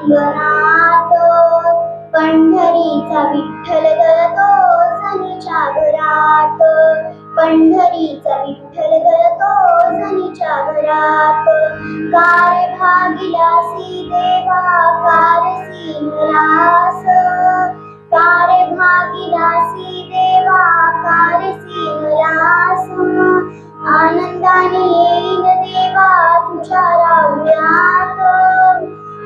अंगणात. पंढरीचा विठ्ठल गळतो सनीच्या घरात. पंढरीचा विठ्ठल गळतो सनीच्या घरात. कार भागिलासी देवा कारसी मलास कार भागिलासी देवा कारसी मलास आनंदाने येईन देवा तुझ्या रावण्यात.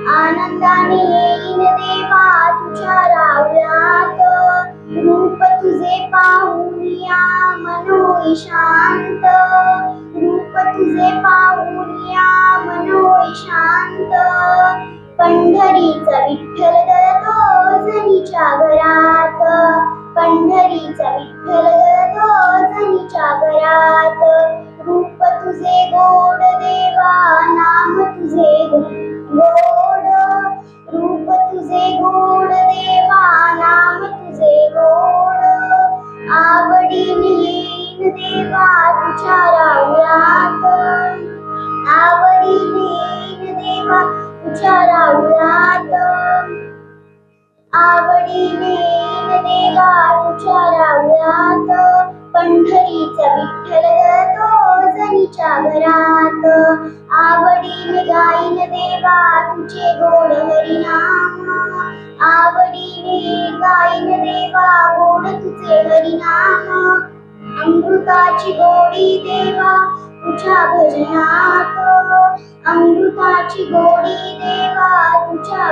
आनंदाने येईन देवा तुझ्या रावल्यात रूप तुझे पाहुनिया मनोई शांत रूप तुझे पाहुनिया मनोई शांत पंढरीचा विठ्ठल दळतो जणीच्या घरात. पंढरीचा विठ्ठल दळतो आवडीन येईन देवा तुझ्या रावळात देवा तुझ्या रावळात आवडीने येईन देवा तुझ्या रावळात पंढरीचा विठ्ठल तो घरात. आवडीन गाईन देवा तुझे गोड हरिनाम. आवडीने गाईन देवा हरिनाम अमृताची गोडी देवा तुझ्या भजनात. अमृताची गोडी देवा तुझ्या